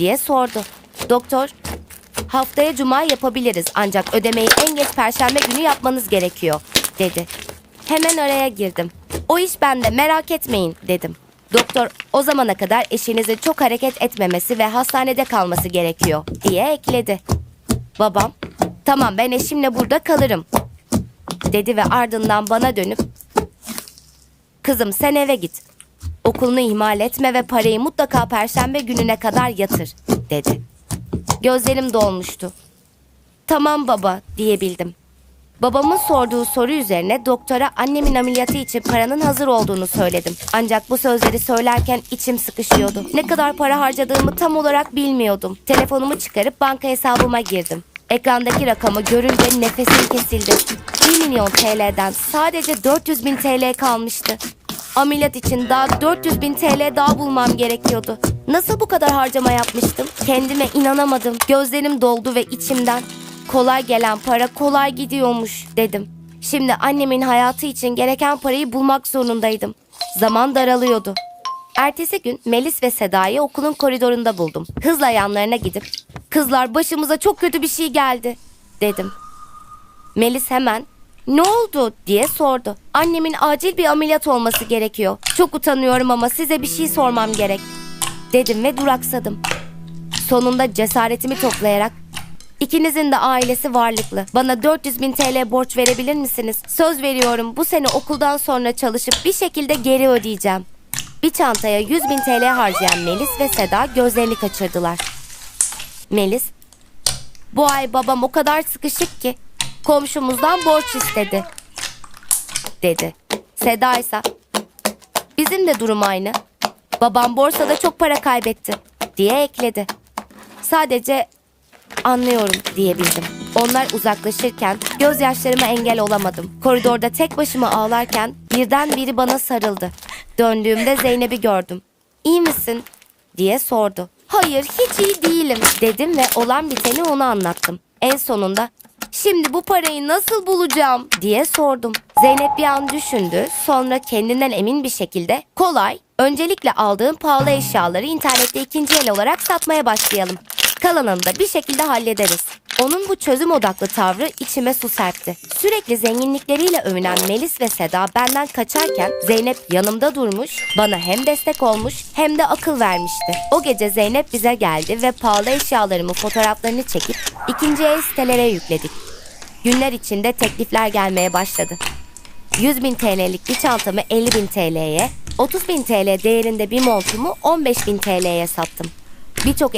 diye sordu. Doktor, haftaya cuma yapabiliriz ancak ödemeyi en geç perşembe günü yapmanız gerekiyor dedi. Hemen araya girdim. O iş bende merak etmeyin dedim. Doktor o zamana kadar eşinizin çok hareket etmemesi ve hastanede kalması gerekiyor diye ekledi. Babam tamam ben eşimle burada kalırım dedi ve ardından bana dönüp kızım sen eve git. Okulunu ihmal etme ve parayı mutlaka perşembe gününe kadar yatır dedi. Gözlerim dolmuştu. Tamam baba diyebildim. Babamın sorduğu soru üzerine doktora annemin ameliyatı için paranın hazır olduğunu söyledim. Ancak bu sözleri söylerken içim sıkışıyordu. Ne kadar para harcadığımı tam olarak bilmiyordum. Telefonumu çıkarıp banka hesabıma girdim. Ekrandaki rakamı görünce nefesim kesildi. 1 milyon TL'den sadece 400 bin TL kalmıştı. Ameliyat için daha 400 bin TL daha bulmam gerekiyordu. Nasıl bu kadar harcama yapmıştım? Kendime inanamadım. Gözlerim doldu ve içimden kolay gelen para kolay gidiyormuş dedim. Şimdi annemin hayatı için gereken parayı bulmak zorundaydım. Zaman daralıyordu. Ertesi gün Melis ve Seda'yı okulun koridorunda buldum. Hızla yanlarına gidip "Kızlar başımıza çok kötü bir şey geldi." dedim. Melis hemen ne oldu diye sordu. Annemin acil bir ameliyat olması gerekiyor. Çok utanıyorum ama size bir şey sormam gerek. Dedim ve duraksadım. Sonunda cesaretimi toplayarak İkinizin de ailesi varlıklı. Bana 400 bin TL borç verebilir misiniz? Söz veriyorum bu sene okuldan sonra çalışıp bir şekilde geri ödeyeceğim. Bir çantaya 100 bin TL harcayan Melis ve Seda gözlerini kaçırdılar. Melis, bu ay babam o kadar sıkışık ki komşumuzdan borç istedi. Dedi. Seda ise bizim de durum aynı. Babam borsada çok para kaybetti diye ekledi. Sadece anlıyorum diyebildim. Onlar uzaklaşırken gözyaşlarıma engel olamadım. Koridorda tek başıma ağlarken birden biri bana sarıldı. Döndüğümde Zeynep'i gördüm. İyi misin? diye sordu. Hayır hiç iyi değilim dedim ve olan biteni ona anlattım. En sonunda şimdi bu parayı nasıl bulacağım diye sordum. Zeynep bir an düşündü sonra kendinden emin bir şekilde kolay öncelikle aldığım pahalı eşyaları internette ikinci el olarak satmaya başlayalım. Kalanını da bir şekilde hallederiz. Onun bu çözüm odaklı tavrı içime su serpti. Sürekli zenginlikleriyle övünen Melis ve Seda benden kaçarken Zeynep yanımda durmuş, bana hem destek olmuş hem de akıl vermişti. O gece Zeynep bize geldi ve pahalı eşyalarımın fotoğraflarını çekip ikinci el sitelere yükledik. Günler içinde teklifler gelmeye başladı. 100 bin TL'lik bir çantamı 50 bin TL'ye, 30 bin TL değerinde bir montumu 15 bin TL'ye sattım. Birçok